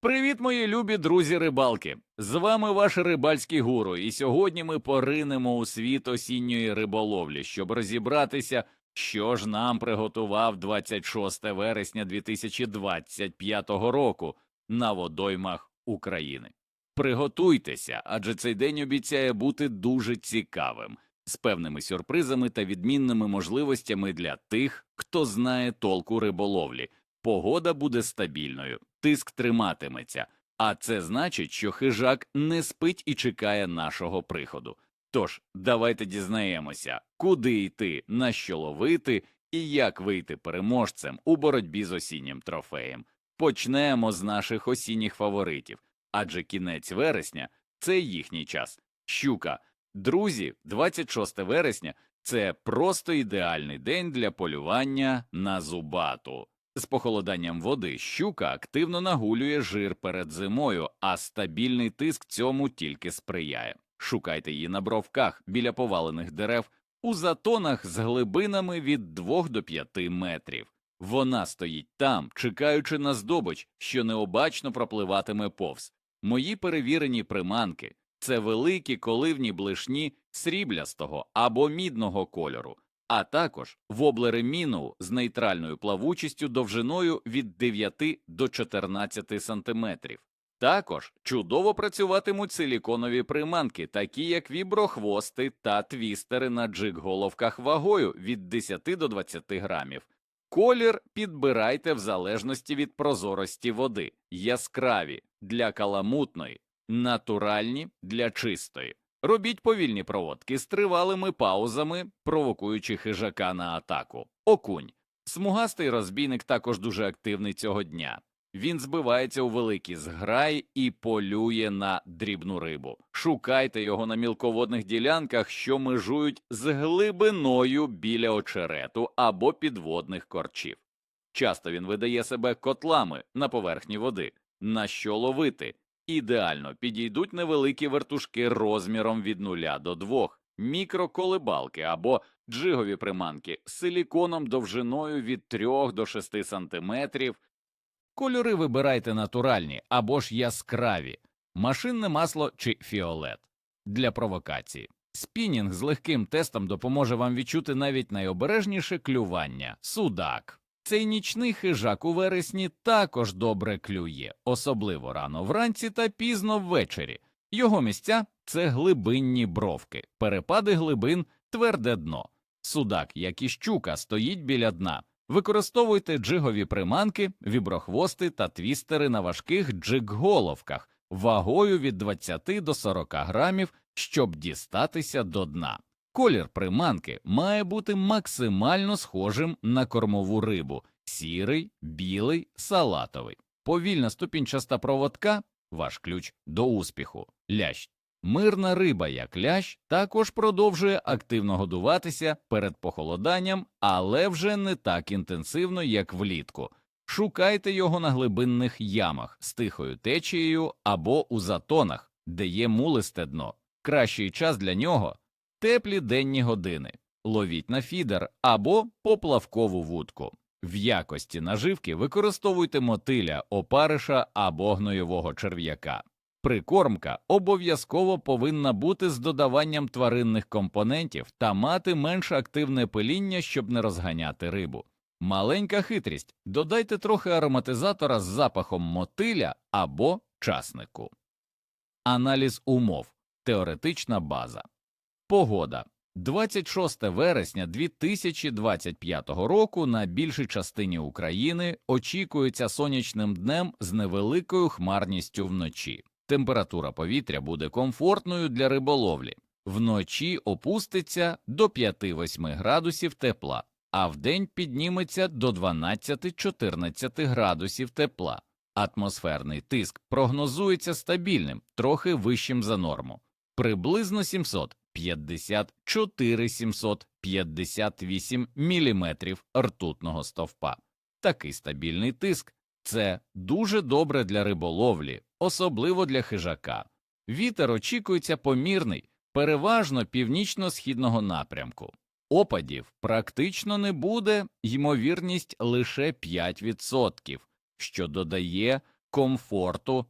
Привіт, мої любі друзі рибалки! З вами ваш рибальський гуру, і сьогодні ми поринемо у світ осінньої риболовлі, щоб розібратися, що ж нам приготував 26 вересня 2025 року на водоймах України. Приготуйтеся, адже цей день обіцяє бути дуже цікавим, з певними сюрпризами та відмінними можливостями для тих, хто знає толку риболовлі. Погода буде стабільною, тиск триматиметься, а це значить, що хижак не спить і чекає нашого приходу. Тож, давайте дізнаємося, куди йти, на що ловити і як вийти переможцем у боротьбі з осіннім трофеєм. Почнемо з наших осінніх фаворитів, адже кінець вересня це їхній час. Щука. Друзі, 26 вересня це просто ідеальний день для полювання на зубату. З похолоданням води щука активно нагулює жир перед зимою, а стабільний тиск цьому тільки сприяє. Шукайте її на бровках біля повалених дерев у затонах з глибинами від 2 до 5 метрів. Вона стоїть там, чекаючи на здобич, що необачно пропливатиме повз. Мої перевірені приманки це великі коливні блишні сріблястого або мідного кольору а також воблери міну з нейтральною плавучістю довжиною від 9 до 14 сантиметрів. Також чудово працюватимуть силіконові приманки, такі як віброхвости та твістери на джиг-головках вагою від 10 до 20 грамів. Колір підбирайте в залежності від прозорості води, яскраві для каламутної, натуральні для чистої. Робіть повільні проводки з тривалими паузами, провокуючи хижака на атаку. Окунь. Смугастий розбійник також дуже активний цього дня. Він збивається у великі зграї і полює на дрібну рибу. Шукайте його на мілководних ділянках, що межують з глибиною біля очерету або підводних корчів. Часто він видає себе котлами на поверхні води. На що ловити? Ідеально підійдуть невеликі вертушки розміром від 0 до 2, мікроколебалки або джигові приманки з силіконом довжиною від 3 до 6 см. Кольори вибирайте натуральні або ж яскраві, машинне масло чи фіолет для провокації. Спінінг з легким тестом допоможе вам відчути навіть найобережніше клювання судак. Цей нічний хижак у вересні також добре клює, особливо рано вранці та пізно ввечері. Його місця це глибинні бровки, перепади глибин, тверде дно. Судак, як і щука, стоїть біля дна. Використовуйте джигові приманки, віброхвости та твістери на важких джиг-головках вагою від 20 до 40 грамів, щоб дістатися до дна. Колір приманки має бути максимально схожим на кормову рибу сірий, білий, салатовий. Повільна ступінчаста проводка ваш ключ до успіху. Лящ. Мирна риба, як лящ, також продовжує активно годуватися перед похолоданням, але вже не так інтенсивно, як влітку. Шукайте його на глибинних ямах з тихою течією або у затонах, де є мулисте дно. Кращий час для нього теплі денні години, ловіть на фідер або поплавкову вудку. В якості наживки використовуйте мотиля, опариша або гнойового черв'яка. Прикормка обов'язково повинна бути з додаванням тваринних компонентів та мати менш активне пиління, щоб не розганяти рибу. Маленька хитрість додайте трохи ароматизатора з запахом мотиля або часнику. Аналіз умов. Теоретична база. Погода 26 вересня 2025 року на більшій частині України очікується сонячним днем з невеликою хмарністю вночі. Температура повітря буде комфортною для риболовлі. Вночі опуститься до 5-8 градусів тепла, а вдень підніметься до 12-14 градусів тепла. Атмосферний тиск прогнозується стабільним, трохи вищим за норму, приблизно 754 758 мм ртутного стовпа. Такий стабільний тиск це дуже добре для риболовлі, особливо для хижака. Вітер очікується помірний, переважно північно-східного напрямку. Опадів практично не буде, ймовірність лише 5%, що додає комфорту.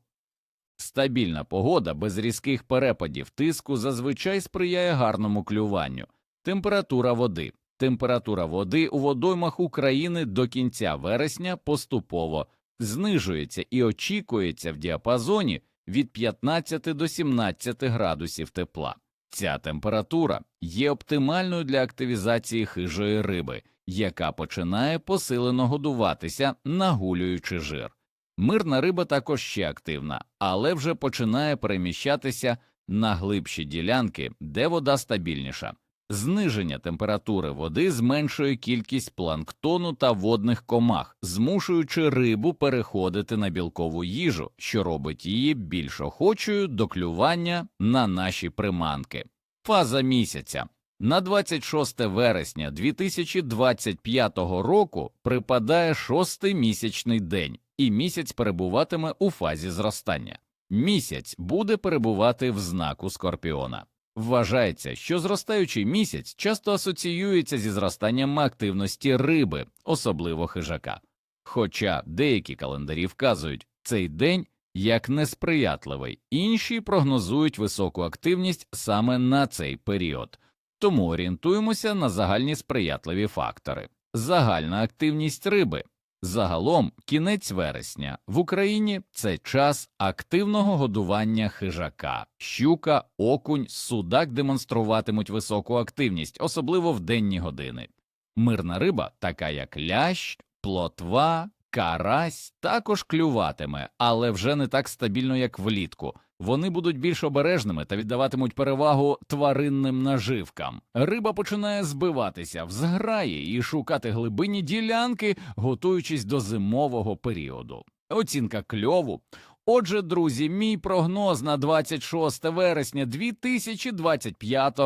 Стабільна погода без різких перепадів тиску зазвичай сприяє гарному клюванню. Температура води. Температура води у водоймах України до кінця вересня поступово знижується і очікується в діапазоні від 15 до 17 градусів тепла. Ця температура є оптимальною для активізації хижої риби, яка починає посилено годуватися, нагулюючи жир. Мирна риба також ще активна, але вже починає переміщатися на глибші ділянки, де вода стабільніша. Зниження температури води зменшує кількість планктону та водних комах, змушуючи рибу переходити на білкову їжу, що робить її більш охочою до клювання на наші приманки. Фаза місяця на 26 вересня 2025 року припадає шостий місячний день, і місяць перебуватиме у фазі зростання. Місяць буде перебувати в знаку скорпіона. Вважається, що зростаючий місяць часто асоціюється зі зростанням активності риби, особливо хижака. Хоча деякі календарі вказують цей день як несприятливий, інші прогнозують високу активність саме на цей період, тому орієнтуємося на загальні сприятливі фактори. Загальна активність риби. Загалом, кінець вересня в Україні це час активного годування хижака, щука, окунь, судак демонструватимуть високу активність, особливо в денні години. Мирна риба, така як лящ, плотва, карась, також клюватиме, але вже не так стабільно, як влітку. Вони будуть більш обережними та віддаватимуть перевагу тваринним наживкам. Риба починає збиватися в зграї і шукати глибинні ділянки, готуючись до зимового періоду. Оцінка кльову. Отже, друзі, мій прогноз на 26 вересня 2025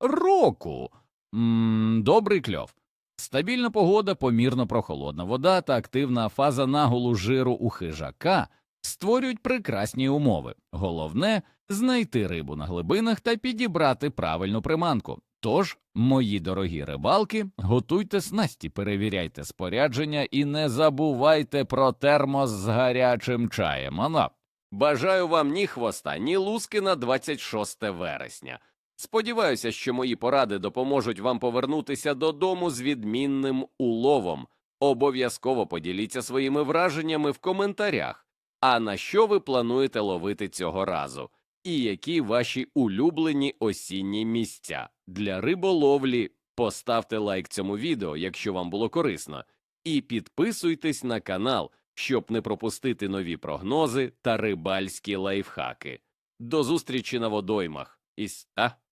року. м добрий кльов. Стабільна погода, помірно прохолодна вода та активна фаза наголу жиру у хижака створюють прекрасні умови. Головне знайти рибу на глибинах та підібрати правильну приманку. Тож, мої дорогі рибалки, готуйте снасті, перевіряйте спорядження і не забувайте про термос з гарячим чаєм. Ана. Бажаю вам ні хвоста, ні луски на 26 вересня. Сподіваюся, що мої поради допоможуть вам повернутися додому з відмінним уловом. Обов'язково поділіться своїми враженнями в коментарях. А на що ви плануєте ловити цього разу? І які ваші улюблені осінні місця для риболовлі? Поставте лайк цьому відео, якщо вам було корисно, і підписуйтесь на канал, щоб не пропустити нові прогнози та рибальські лайфхаки. До зустрічі на водоймах. Іс...